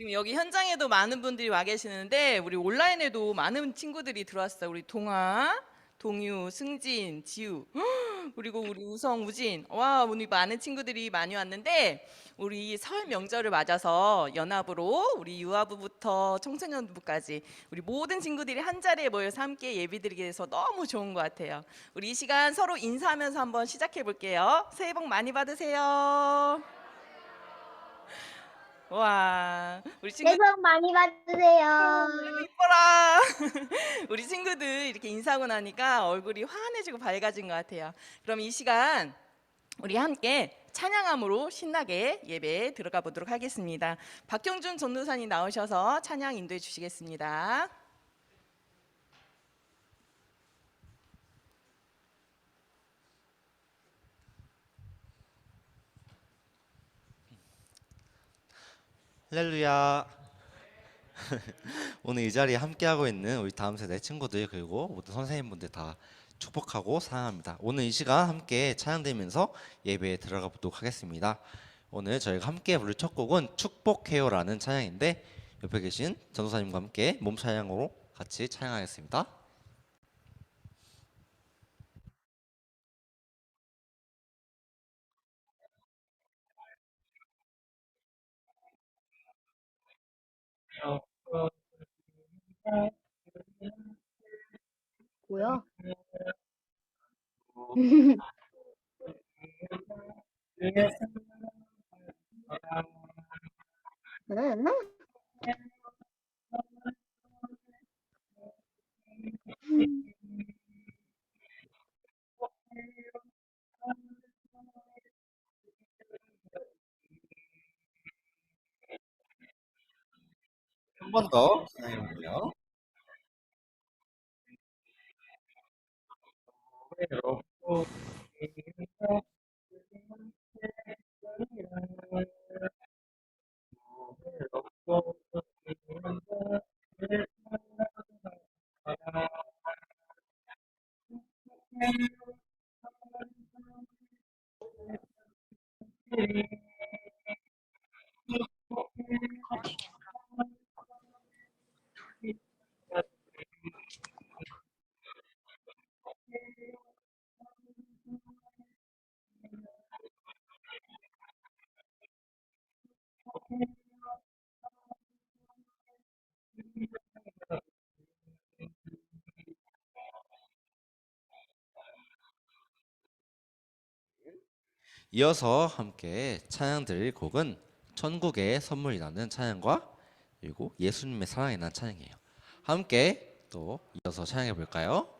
지금 여기 현장에도 많은 분들이 와 계시는데 우리 온라인에도 많은 친구들이 들어왔어요. 우리 동아, 동유, 승진, 지우, 그리고 우리 우성, 우진. 와, 오늘 많은 친구들이 많이 왔는데 우리 설 명절을 맞아서 연합으로 우리 유아부부터 청소년부까지 우리 모든 친구들이 한 자리에 모여서 함께 예비드리게 돼서 너무 좋은 것 같아요. 우리 이 시간 서로 인사하면서 한번 시작해 볼게요. 새해 복 많이 받으세요. 와, 우리 친구 새해 복 많이 받으세요. 이뻐라. 우리 친구들 이렇게 인사하고 나니까 얼굴이 환해지고 밝아진 것 같아요. 그럼 이 시간 우리 함께 찬양함으로 신나게 예배에 들어가 보도록 하겠습니다. 박형준 전도사님 나오셔서 찬양 인도해 주시겠습니다. 할렐루야. 오늘 이 자리에 함께하고 있는 우리 다음 세대 친구들 그리고 모든 선생님분들 다 축복하고 사랑합니다. 오늘 이 시간 함께 찬양되면서 예배에 들어가 보도록 하겠습니다. 오늘 저희가 함께 부를 첫 곡은 축복해요라는 찬양인데 옆에 계신 전도사님과 함께 몸 찬양으로 같이 찬양하겠습니다. 뭐야? 그랬나? 한번 이어서 함께 찬양 드릴 곡은 천국의 선물이라는 찬양과 그리고 예수님의 사랑이라는 찬양이에요. 함께 또 이어서 찬양해 볼까요?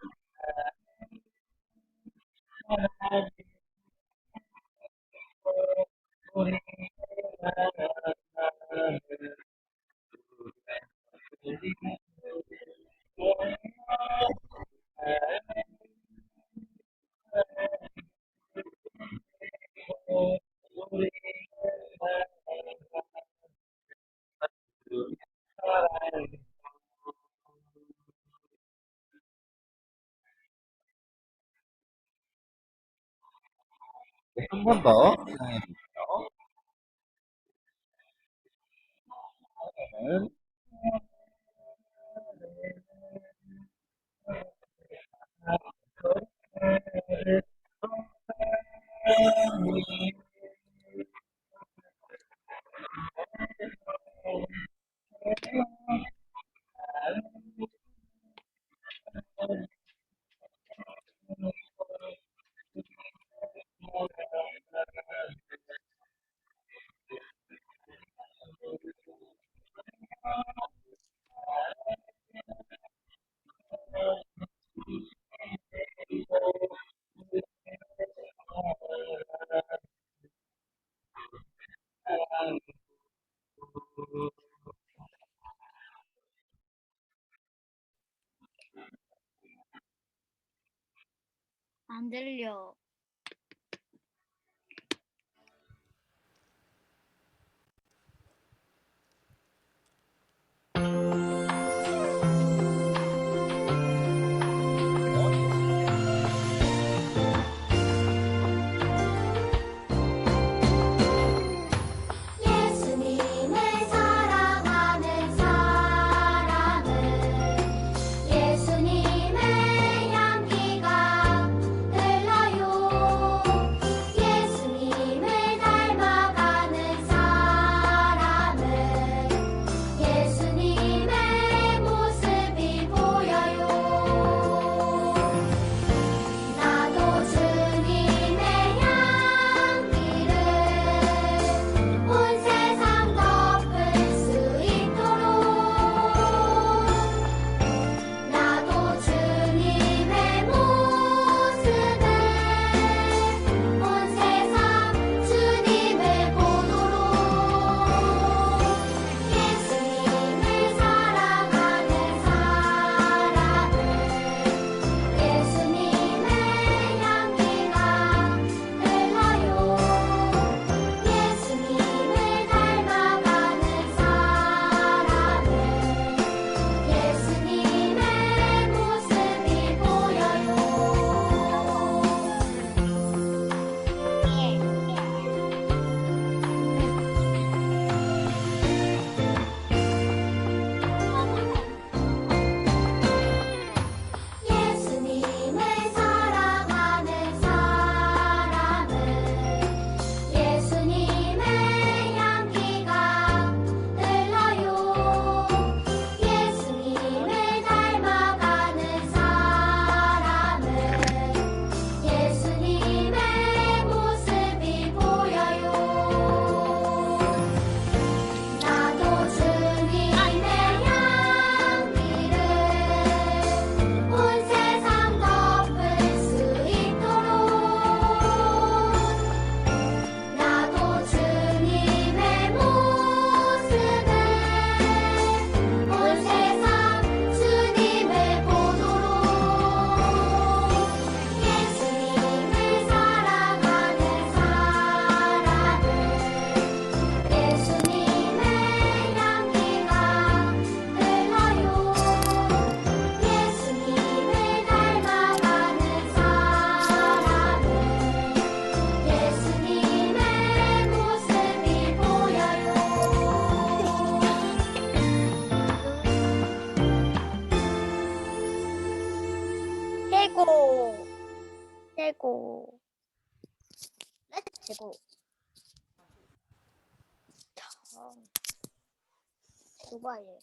거예요.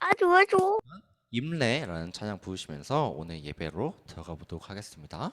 아 도와줘. 임레라는 찬양 부르시면서 오늘 예배로 들어가 보도록 하겠습니다.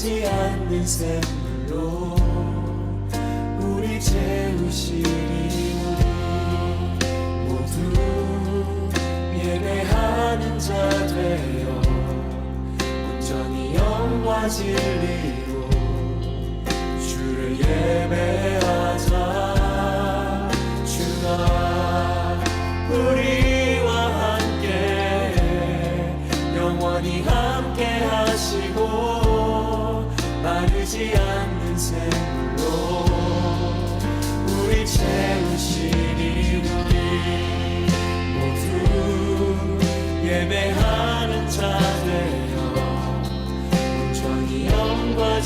마르지 않는 샘물로 우리 채우시리 모두 예배하는 자 되어 온전히 영과 진리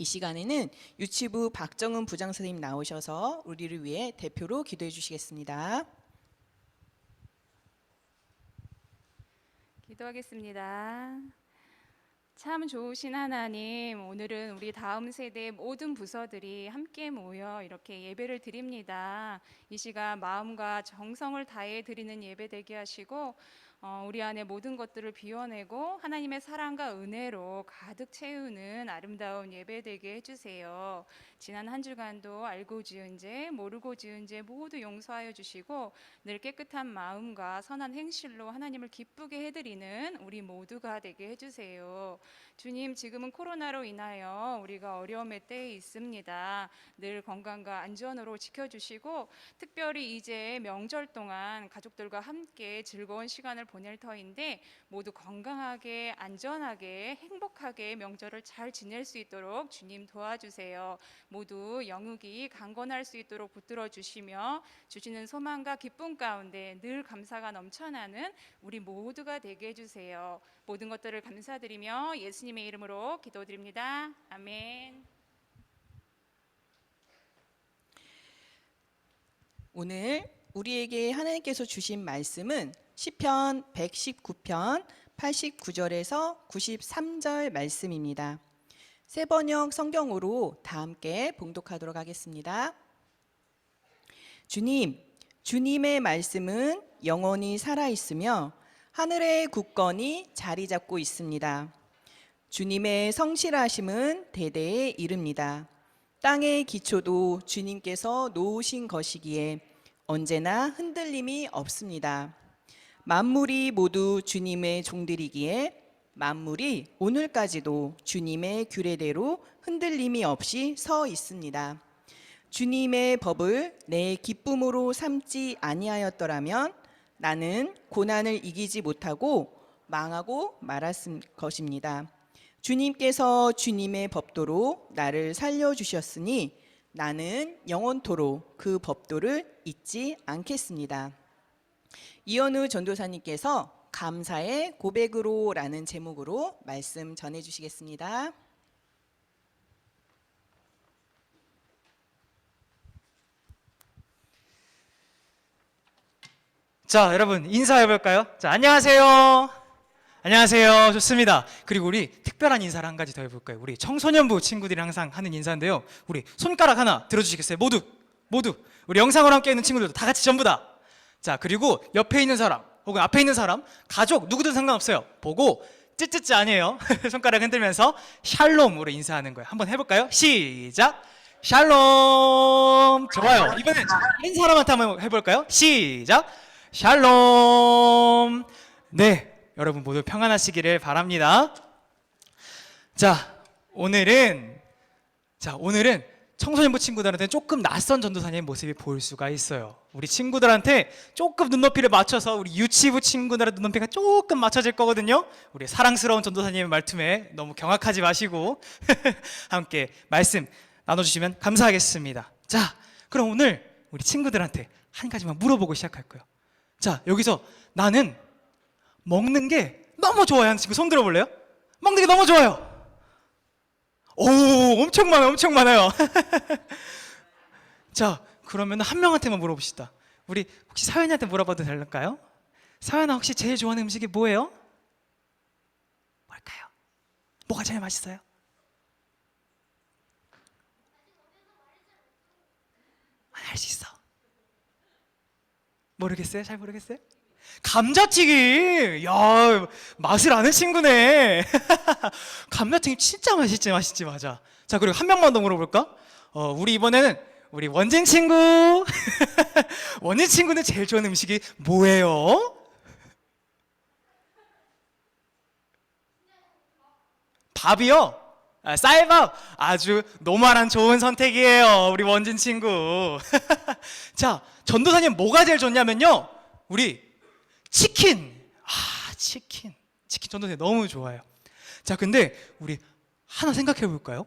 이 시간에는 유치부 박정은 부장 선생님 나오셔서 우리를 위해 대표로 기도해 주시겠습니다. 기도하겠습니다. 참 좋으신 하나님, 오늘은 우리 다음 세대 모든 부서들이 함께 모여 이렇게 예배를 드립니다. 이 시간 마음과 정성을 다해 드리는 예배 되게 하시고 어, 우리 안에 모든 것들을 비워내고 하나님의 사랑과 은혜로 가득 채우는 아름다운 예배 되게 해주세요. 지난 한 주간도 알고 지은 죄, 모르고 지은 죄 모두 용서하여 주시고 늘 깨끗한 마음과 선한 행실로 하나님을 기쁘게 해드리는 우리 모두가 되게 해주세요. 주님, 지금은 코로나로 인하여 우리가 어려움의 때에 있습니다. 늘 건강과 안전으로 지켜주시고 특별히 이제 명절 동안 가족들과 함께 즐거운 시간을 보낼 터인데 모두 건강하게 안전하게 행복하게 명절을 잘 지낼 수 있도록 주님 도와주세요. 모두 영육이 강건할 수 있도록 붙들어 주시며 주시는 소망과 기쁨 가운데 늘 감사가 넘쳐나는 우리 모두가 되게 해 주세요. 모든 것들을 감사드리며 예수님의 이름으로 기도드립니다. 아멘. 오늘 우리에게 하나님께서 주신 말씀은 시편 119편 89절에서 93절 말씀입니다. 세 번역 성경으로 다 함께 봉독하도록 하겠습니다. 주님, 주님의 말씀은 영원히 살아 있으며 하늘의 굳건히 자리 잡고 있습니다. 주님의 성실하심은 대대에 이릅니다. 땅의 기초도 주님께서 놓으신 것이기에 언제나 흔들림이 없습니다. 만물이 모두 주님의 종들이기에 만물이 오늘까지도 주님의 규례대로 흔들림이 없이 서 있습니다. 주님의 법을 내 기쁨으로 삼지 아니하였더라면 나는 고난을 이기지 못하고 망하고 말았을 것입니다. 주님께서 주님의 법도로 나를 살려 주셨으니 나는 영원토록 그 법도를 잊지 않겠습니다. 이현우 전도사님께서 감사의 고백으로라는 제목으로 말씀 전해 주시겠습니다. 자, 여러분 인사해 볼까요? 자, 안녕하세요. 안녕하세요. 좋습니다. 그리고 우리 특별한 인사를 한 가지 더 해볼까요? 우리 청소년부 친구들이 항상 하는 인사인데요. 우리 손가락 하나 들어주시겠어요? 모두, 모두. 우리 영상으로 함께 있는 친구들도 다 같이 전부 다 자, 그리고 옆에 있는 사람 혹은 앞에 있는 사람, 가족 누구든 상관없어요. 보고 찌찌찌 아니에요. 손가락 흔들면서 샬롬으로 인사하는 거예요. 한번 해볼까요? 시작. 샬롬. 좋아요. 이번엔 다른 사람한테 한번 해볼까요? 시작. 샬롬. 네, 여러분 모두 평안하시기를 바랍니다. 자, 오늘은 자 오늘은 청소년부 친구들한테 조금 낯선 전도사님의 모습이 보일 수가 있어요. 우리 친구들한테 조금 눈높이를 맞춰서 우리 유치부 친구들의 눈높이가 조금 맞춰질 거거든요. 우리 사랑스러운 전도사님의 말씀에 너무 경악하지 마시고 함께 말씀 나눠주시면 감사하겠습니다. 자, 그럼 오늘 우리 친구들한테 한 가지만 물어보고 시작할 거예요. 자, 여기서 나는 먹는 게 너무 좋아요 하는 친구 손 들어볼래요? 먹는 게 너무 좋아요. 오, 엄청 많아요, 엄청 많아요. 자, 그러면 한 명한테만 물어봅시다. 우리 혹시 사연이한테 물어봐도 될까요? 사연아 혹시 제일 좋아하는 음식이 뭐예요? 뭘까요? 뭐가 제일 맛있어요? 알 수 있어. 모르겠어요? 잘 모르겠어요? 감자튀김! 야, 맛을 아는 친구네. 감자튀김 진짜 맛있지, 맛있지, 맞아. 자, 그리고 한 명만 더 물어볼까? 어, 우리 이번에는 우리 원진 친구. 원진 친구는 제일 좋아하는 음식이 뭐예요? 밥이요? 아, 쌀밥 아주 노말한 좋은 선택이에요 우리 원진 친구 자 전도사님 뭐가 제일 좋냐면요 우리 치킨. 아 치킨. 치킨 전도사님 너무 좋아요. 자 근데 우리 하나 생각해 볼까요?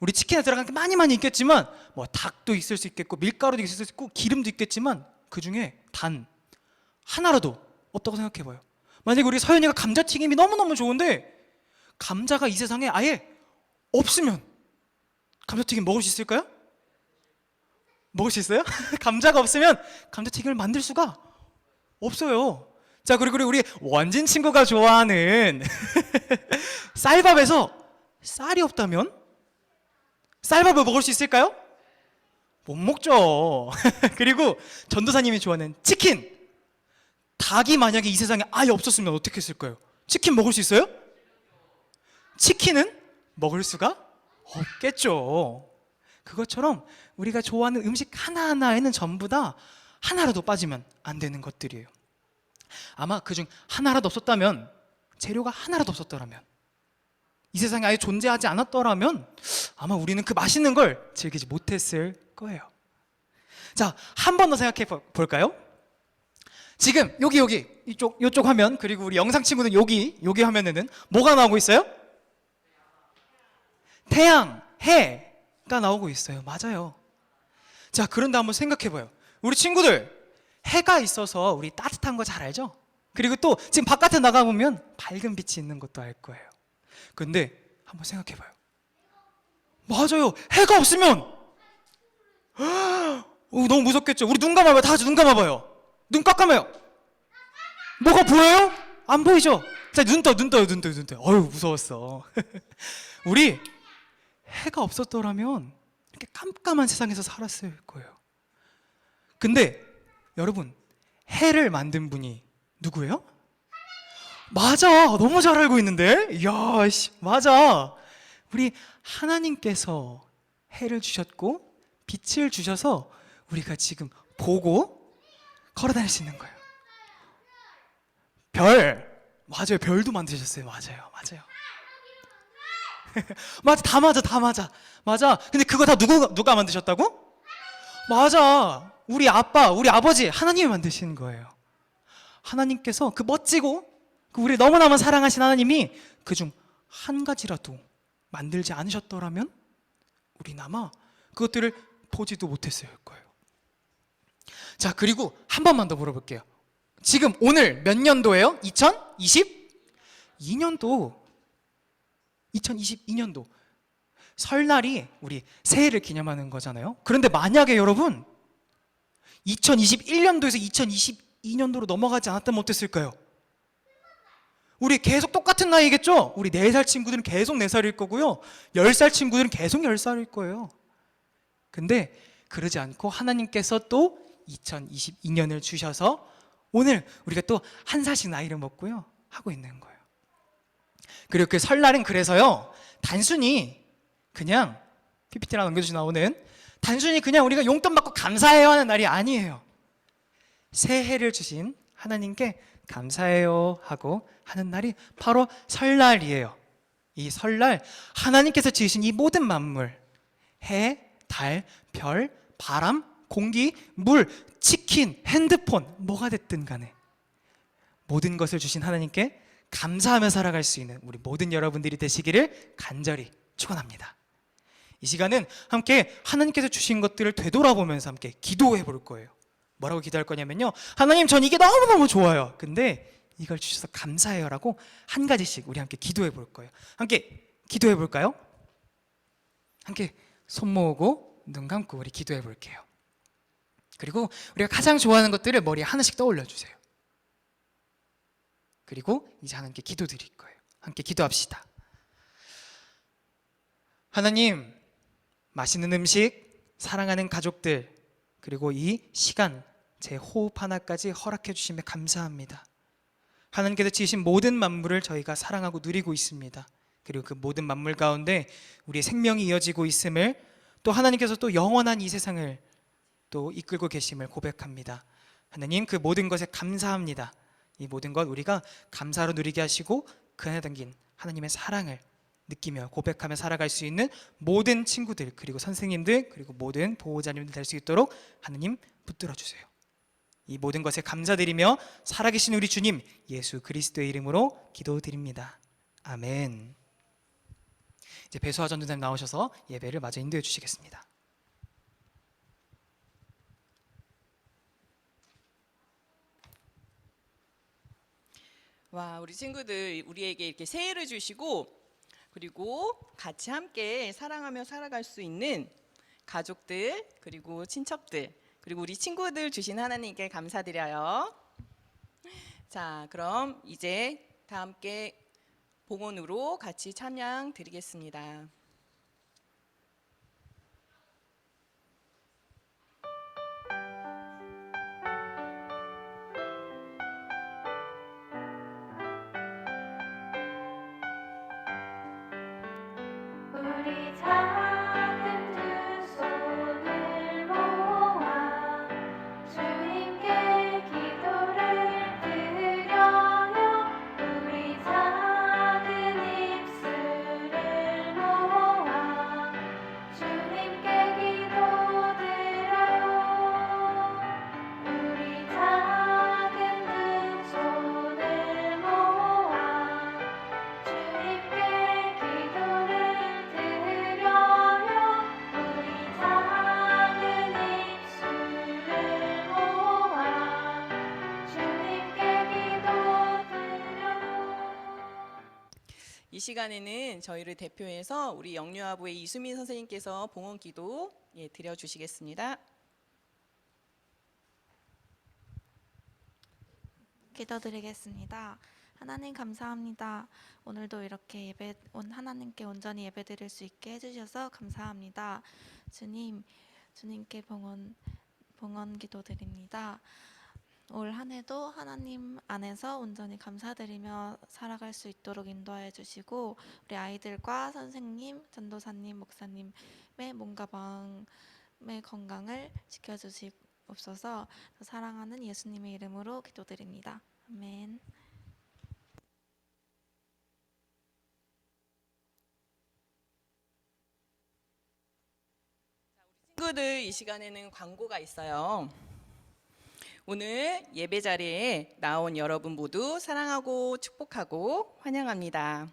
우리 치킨에 들어간 게 많이 많이 있겠지만 뭐 닭도 있을 수 있겠고 밀가루도 있을 수 있고 기름도 있겠지만 그 중에 단 하나라도 없다고 생각해 봐요. 만약에 우리 서연이가 감자튀김이 너무너무 좋은데 감자가 이 세상에 아예 없으면 감자튀김 먹을 수 있을까요? 먹을 수 있어요? 감자가 없으면 감자튀김을 만들 수가 없어요. 자 그리고 우리 원진 친구가 좋아하는 쌀밥에서 쌀이 없다면 쌀밥을 먹을 수 있을까요? 못 먹죠. 그리고 전도사님이 좋아하는 치킨 닭이 만약에 이 세상에 아예 없었으면 어떻게 했을까요? 치킨 먹을 수 있어요? 치킨은 먹을 수가 없겠죠. 그것처럼 우리가 좋아하는 음식 하나하나에는 전부 다 하나라도 빠지면 안 되는 것들이에요. 아마 그 중 하나라도 없었다면 재료가 하나라도 없었더라면 이 세상에 아예 존재하지 않았더라면 아마 우리는 그 맛있는 걸 즐기지 못했을 거예요. 자, 한 번 더 생각해 보- 볼까요? 지금 여기 여기 이쪽 이쪽 화면 그리고 우리 영상 친구들 여기 여기 화면에는 뭐가 나오고 있어요? 태양, 해가 나오고 있어요. 맞아요. 자, 그런데 한번 생각해 봐요. 우리 친구들 해가 있어서 우리 따뜻한 거 잘 알죠? 그리고 또 지금 바깥에 나가 보면 밝은 빛이 있는 것도 알 거예요. 근데 한번 생각해 봐요. 맞아요. 해가 없으면 오, 너무 무섭겠죠. 우리 눈 감아봐요. 다 같이 눈 감아봐요. 눈 깜깜해요. 뭐가 보여요? 안 보이죠? 자, 눈 떠, 눈 떠요, 눈 떠요, 눈 떠요. 어휴, 무서웠어. 우리 해가 없었더라면 이렇게 깜깜한 세상에서 살았을 거예요. 근데 여러분, 해를 만든 분이 누구예요? 맞아. 너무 잘 알고 있는데? 이야, 씨, 맞아. 우리 하나님께서 해를 주셨고 빛을 주셔서 우리가 지금 보고 걸어 다닐 수 있는 거예요. 별. 맞아요. 별도 만드셨어요. 맞아요. 맞아요. 맞아. 다 맞아. 다 맞아. 맞아. 근데 그거 다 누구 누가 만드셨다고? 맞아. 우리 아빠, 우리 아버지 하나님이 만드신 거예요. 하나님께서 그 멋지고 그 우리 너무너무 사랑하신 하나님이 그 중 한 가지라도 만들지 않으셨더라면 우리는 아마 그것들을 보지도 못했을 거예요. 자, 그리고 한 번만 더 물어볼게요. 지금 오늘 몇 년도예요? 2022년도. 2022년도. 설날이 우리 새해를 기념하는 거잖아요. 그런데 만약에 여러분 2021년도에서 2022년도로 넘어가지 않았다면 어땠을까요? 우리 계속 똑같은 나이겠죠? 우리 4살 친구들은 계속 4살일 거고요. 10살 친구들은 계속 10살일 거예요. 근데 그러지 않고 하나님께서 또 2022년을 주셔서 오늘 우리가 또 한 살씩 나이를 먹고요. 하고 있는 거예요. 그리고 그 설날은 그래서요. 단순히 그냥 PPT랑 넘겨주시 나오는 단순히 그냥 우리가 용돈 받고 감사해요 하는 날이 아니에요. 새해를 주신 하나님께 감사해요 하고 하는 날이 바로 설날이에요. 이 설날 하나님께서 지으신 이 모든 만물 해, 달, 별, 바람, 공기, 물, 치킨, 핸드폰 뭐가 됐든 간에 모든 것을 주신 하나님께 감사하며 살아갈 수 있는 우리 모든 여러분들이 되시기를 간절히 축원합니다. 이 시간은 함께 하나님께서 주신 것들을 되돌아보면서 함께 기도해 볼 거예요. 뭐라고 기도할 거냐면요. 하나님 전 이게 너무너무 좋아요. 근데 이걸 주셔서 감사해요라고 한 가지씩 우리 함께 기도해 볼 거예요. 함께 기도해 볼까요? 함께 손 모으고 눈 감고 우리 기도해 볼게요. 그리고 우리가 가장 좋아하는 것들을 머리에 하나씩 떠올려 주세요. 그리고 이제 하나님께 기도 드릴 거예요. 함께 기도합시다. 하나님, 맛있는 음식, 사랑하는 가족들, 그리고 이 시간, 제 호흡 하나까지 허락해 주심에 감사합니다. 하나님께서 지으신 모든 만물을 저희가 사랑하고 누리고 있습니다. 그리고 그 모든 만물 가운데 우리의 생명이 이어지고 있음을 또 하나님께서 또 영원한 이 세상을 또 이끌고 계심을 고백합니다. 하나님 그 모든 것에 감사합니다. 이 모든 것 우리가 감사로 누리게 하시고 그 안에 담긴 하나님의 사랑을 느끼며 고백하며 살아갈 수 있는 모든 친구들 그리고 선생님들 그리고 모든 보호자님들 될 수 있도록 하나님 붙들어 주세요. 이 모든 것에 감사드리며 살아계신 우리 주님 예수 그리스도의 이름으로 기도드립니다. 아멘. 이제 배수아 전도사님 나오셔서 예배를 마저 인도해 주시겠습니다. 와, 우리 친구들 우리에게 이렇게 새해를 주시고 그리고 같이 함께 사랑하며 살아갈 수 있는 가족들 그리고 친척들 그리고 우리 친구들 주신 하나님께 감사드려요. 자, 그럼 이제 다 함께 봉헌으로 같이 찬양 드리겠습니다. 이 시간에는 저희를 대표해서 우리 영유아부의 이수민 선생님께서 봉헌 기도 예, 드려 주시겠습니다. 기도드리겠습니다. 하나님 감사합니다. 오늘도 이렇게 예배 온 하나님께 온전히 예배드릴 수 있게 해주셔서 감사합니다. 주님, 주님께 봉헌 봉헌 기도드립니다. 올 한해도 하나님 안에서 온전히 감사드리며 살아갈 수 있도록 인도하여 주시고 우리 아이들과 선생님, 전도사님, 목사님의 몸과 마음의 건강을 지켜 주시옵소서. 사랑하는 예수님의 이름으로 기도드립니다. 아멘. 친구들 이 시간에는 광고가 있어요. 오늘 예배 자리에 나온 여러분 모두 사랑하고 축복하고 환영합니다.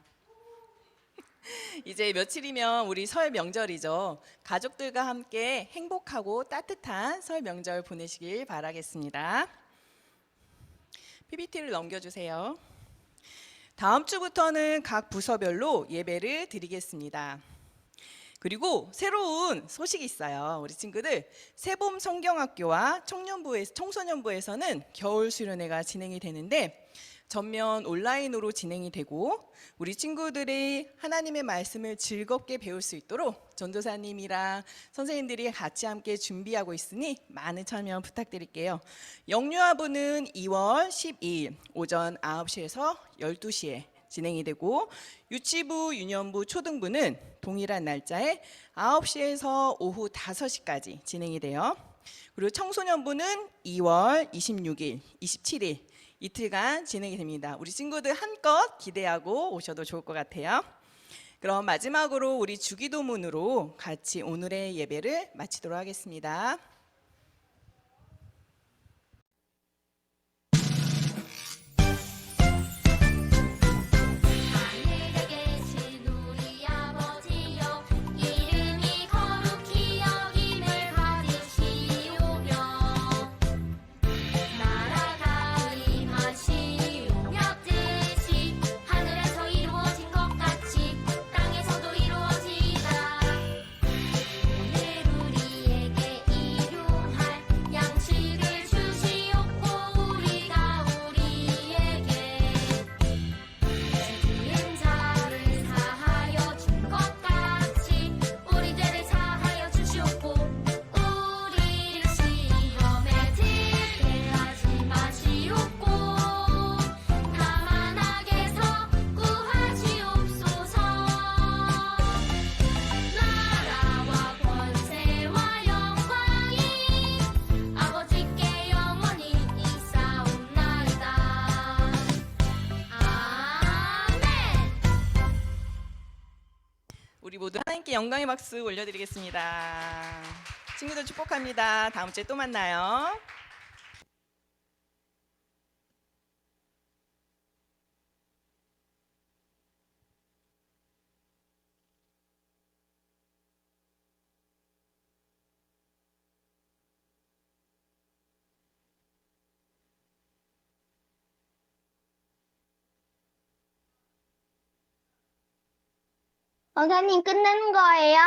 이제 며칠이면 우리 설 명절이죠. 가족들과 함께 행복하고 따뜻한 설 명절 보내시길 바라겠습니다. PPT를 넘겨주세요. 다음 주부터는 각 부서별로 예배를 드리겠습니다. 그리고 새로운 소식이 있어요. 우리 친구들 세봄 성경학교와 청년부에 청소년부에서는 겨울 수련회가 진행이 되는데 전면 온라인으로 진행이 되고 우리 친구들이 하나님의 말씀을 즐겁게 배울 수 있도록 전도사님이랑 선생님들이 같이 함께 준비하고 있으니 많은 참여 부탁드릴게요. 영유아부는 2월 12일 오전 9시에서 12시에 진행이 되고 유치부, 유년부, 초등부는 동일한 날짜에 9시에서 오후 5시까지 진행이 돼요. 그리고 청소년부는 2월 26일, 27일 이틀간 진행이 됩니다. 우리 친구들 한껏 기대하고 오셔도 좋을 것 같아요. 그럼 마지막으로 우리 주기도문으로 같이 오늘의 예배를 마치도록 하겠습니다. 영광의 박수 올려드리겠습니다. 친구들 축복합니다. 다음 주에 또 만나요. 선생님 끝내는 거예요?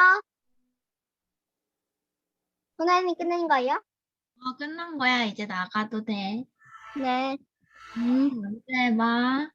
선생님 끝낸 거예요? 어, 끝난 거야. 이제 나가도 돼. 네. 음, 언제 봐.